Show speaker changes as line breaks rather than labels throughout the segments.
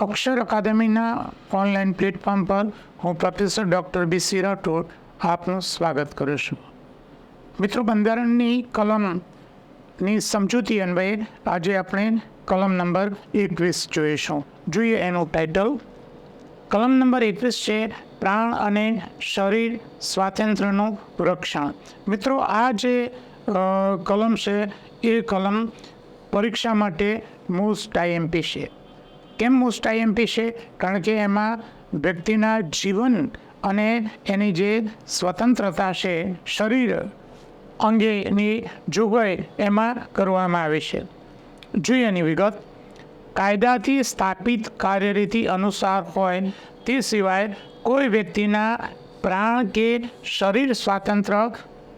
અક્ષર અકાદમીના online platform પર હું professor doctor B C Rathod આપનું સ્વાગત કરું છું. મિત્રો, બંધારણની કલમની સમજૂતી અન્વયે આજે આપણે કલમ નંબર એકવીસ જોઈશું. જોઈએ એનું ટાઇટલ કલમ નંબર એકવીસ છે, પ્રાણ અને શરીર સ્વાતંત્ર્યનું રક્ષણ. મિત્રો, આ જે કલમ છે, એ કલમ પરીક્ષા માટે મોસ્ટ આઈએમપી છે. કેમ મોસ્ટ આઈએમપી છે કારણ કે એમાં વ્યક્તિના જીવન અને એની જે સ્વતંત્રતા છે, શરીર અંગેની જોગવાઈ એમાં કરવામાં આવી છે. જોઈએ એની વિગત. કાયદાથી સ્થાપિત કાર્યરીતિ અનુસાર હોય, તે સિવાય કોઈ વ્યક્તિના પ્રાણ કે શરીર સ્વાતંત્ર્ય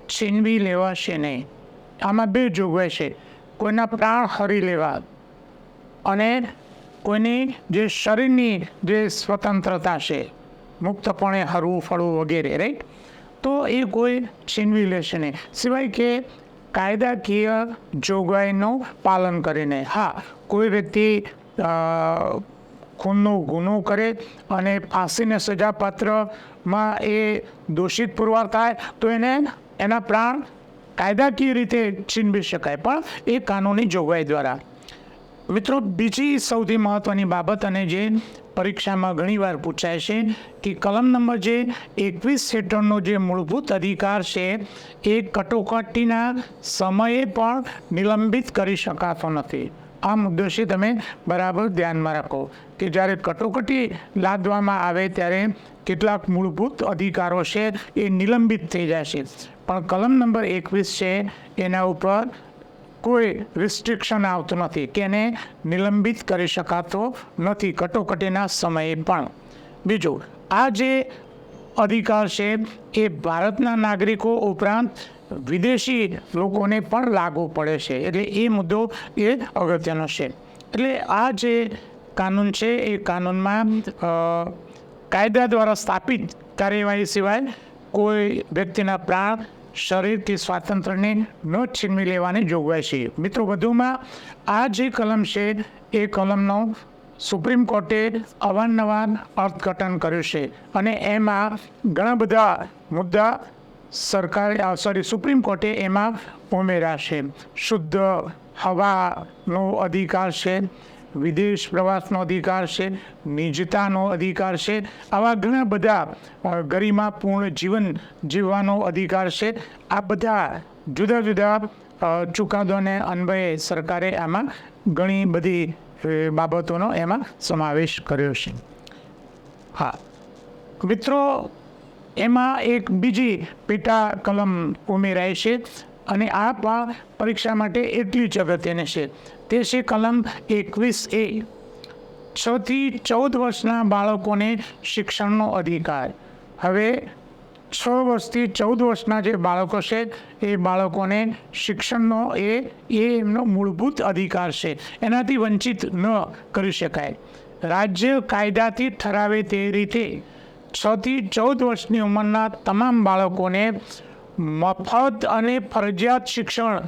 છીનવી લેવાશે નહીં. આમાં બે જોગવાઈ છે. કોઈના પ્રાણ હરી લેવા અને કોઈની જે શરીરની જે સ્વતંત્રતા છે, મુક્તપણે હરવું ફળવું વગેરે રાઈટ તો એ કોઈ છીનવી લેશે નહીં. સિવાય કે કાયદાકીય જોગવાઈનું પાલન કરીને. હા, કોઈ વ્યક્તિ ખૂનનો ગુનો કરે અને ફાંસીને સજાપાત્રમાં એ દોષિત પુરવાર થાય, તો એને એના પ્રાણ કાયદાકીય રીતે છીનવી શકાય. પણ એ કાનૂની જોગવાઈ દ્વારા. મિત્રો, બીજી સૌથી મહત્ત્વની બાબત અને જે પરીક્ષામાં ઘણીવાર પૂછાય છે કે કલમ નંબર જે એકવીસ હેઠળનો જે મૂળભૂત અધિકાર છે, એ કટોકટીના સમયે પણ નિલંબિત કરી શકાતો નથી. આ મુદ્દો છે તમે બરાબર ધ્યાનમાં રાખો કે જ્યારે કટોકટી લાદવામાં આવે ત્યારે કેટલાક મૂળભૂત અધિકારો છે એ નિલંબિત થઈ જાય છે. પણ કલમ નંબર એકવીસ છે, એના ઉપર કોઈ રિસ્ટ્રિક્શન આવતું નથી કે એને નિલંબિત કરી શકાતો નથી, કટોકટીના સમયે પણ. બીજું, આ જે અધિકાર છે, એ ભારતના નાગરિકો ઉપરાંત વિદેશી લોકોને પણ લાગુ પડે છે. એટલે એ મુદ્દો એ અગત્યનો છે. એટલે આ જે કાનૂન છે, એ કાનૂનમાં કાયદા દ્વારા સ્થાપિત કાર્યવાહી સિવાય કોઈ વ્યક્તિના પ્રાણ શરીર કે સ્વાતંત્ર્યને ન છીનવી લેવાની જોગવાઈ છે. મિત્રો, વધુમાં આ જે કલમ છે, એ કલમનો સુપ્રીમ કોર્ટે અવારનવાર અર્થઘટન કર્યું છે અને એમાં ઘણા બધા મુદ્દા સરકારે સોરી સુપ્રીમ કોર્ટે એમાં ઉમેર્યા છે. શુદ્ધ હવાનો અધિકાર છે વિદેશ પ્રવાસનો અધિકાર છે, નિજતાનો અધિકાર છે, આવા ઘણા બધા ગરિમાપૂર્ણ જીવન જીવવાનો અધિકાર છે. આ બધા જુદા જુદા ચુકાદોને અન્વયે સરકારે આમાં ઘણી બધી બાબતોનો એમાં સમાવેશ કર્યો છે. હા. મિત્રો, એમાં એક બીજી પેટા કલમ ઉમેરાય છે. અને આ પરીક્ષા માટે એટલી જ અગત્યની છે. તે છે કલમ એકવીસ એ. છથી ચૌદ વર્ષના બાળકોને શિક્ષણનો અધિકાર. હવે છ વર્ષથી ચૌદ વર્ષના જે બાળકો છે, એ બાળકોને શિક્ષણનો એ એ એમનો મૂળભૂત અધિકાર છે. એનાથી વંચિત ન કરી શકાય. રાજ્ય કાયદાથી ઠરાવે તે રીતે છથી ચૌદ વર્ષની ઉંમરના તમામ બાળકોને મફત અને ફરજિયાત શિક્ષણ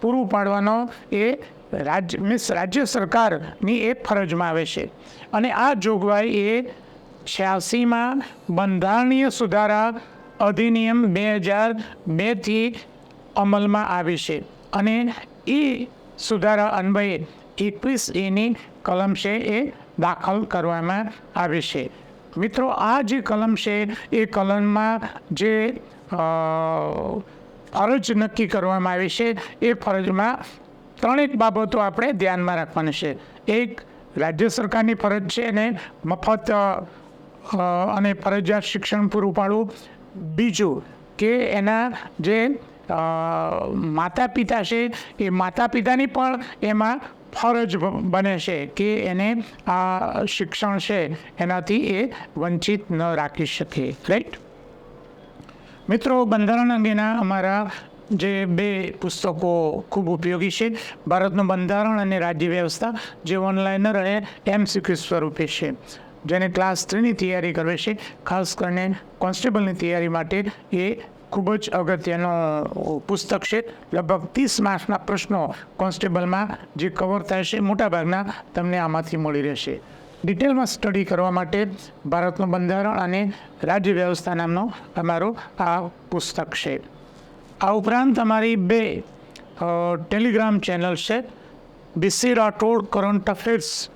પૂરું પાડવાનો એ રાજ્ય મીન્સ રાજ્ય સરકારની એ ફરજમાં આવે છે. અને આ જોગવાઈ એ છ્યાસીમાં બંધારણીય સુધારા અધિનિયમ બે હજાર બેથી અમલમાં આવી છે. અને એ સુધારા અન્વયે એકવીસ એની કલમ છે એ દાખલ કરવામાં આવી છે. મિત્રો, આ જે કલમ છે એ કલમમાં જે અ, ફરજ નક્કી કરવામાં આવી છે. એ ફરજમાં ત્રણેક બાબતો આપણે ધ્યાનમાં રાખવાની છે. એક રાજ્ય સરકારની ફરજ છે અને મફત અને ફરજિયાત શિક્ષણ પૂરું પાડવું. બીજું કે એના જે માતા પિતા છે એ માતા પિતાની પણ એમાં ફરજ બને છે કે એને આ શિક્ષણ છે એનાથી એ વંચિત ન રાખી શકે. રાઈટ મિત્રો, બંધારણ અંગેના અમારા જે બે પુસ્તકો ખૂબ ઉપયોગી છે, ભારતનું બંધારણ અને રાજ્ય વ્યવસ્થા, જે ઓનલાઈનર અને એમસીક્યુ સ્વરૂપે છે. જેને ક્લાસ થ્રીની તૈયારી કરવે છે, ખાસ કરીને કોન્સ્ટેબલની તૈયારી માટે એ ખૂબ જ અગત્યનો પુસ્તક છે. લગભગ ત્રીસ માર્ક્સના પ્રશ્નો કોન્સ્ટેબલમાં જે કવર થાય છે, મોટાભાગના તમને આમાંથી મળી રહેશે. ડિટેલમાં સ્ટડી કરવા માટે ભારતનું બંધારણ અને રાજ્ય વ્યવસ્થા નામનો અમારો આ પુસ્તક છે. આ ઉપરાંત અમારી બે ટેલિગ્રામ ચેનલ છે B C Rathod current affairs,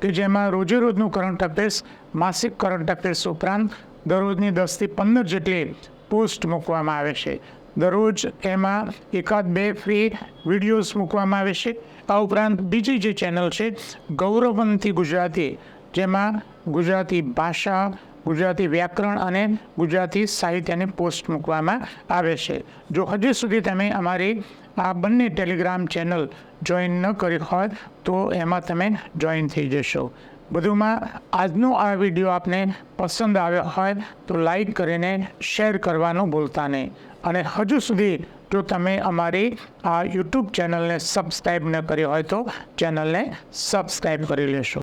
કે જેમાં રોજેરોજનું કરંટ અફેર્સ, માસિક કરંટ અફેર્સ ઉપરાંત દરરોજની દસથી પંદર જેટલી પોસ્ટ મૂકવામાં આવે છે. દરરોજ એમાં એકાદ બે ફ્રી વિડીયોઝ મૂકવામાં આવે છે. આ ઉપરાંત બીજી જે ચેનલ છે, ગૌરવંતી ગુજરાતી, જેમાં ગુજરાતી ભાષા, ગુજરાતી વ્યાકરણ અને ગુજરાતી સાહિત્યની પોસ્ટ મૂકવામાં આવે છે. જો હજી સુધી તમે અમારી આ બંને ટેલિગ્રામ ચેનલ જોઈન ન કરી હોય તો એમાં તમે જોઈન થઈ જશો. વધુમાં આજનો આ વીડિયો આપને પસંદ આવ્યો હોય તો લાઈક કરીને શેર કરવાનું ભૂલતા નહીં. અને હજુ સુધી જો તમે અમારી આ યુટ્યુબ ચેનલને સબસ્ક્રાઈબ ન કરી હોય તો ચેનલને સબસ્ક્રાઈબ કરી લેશો.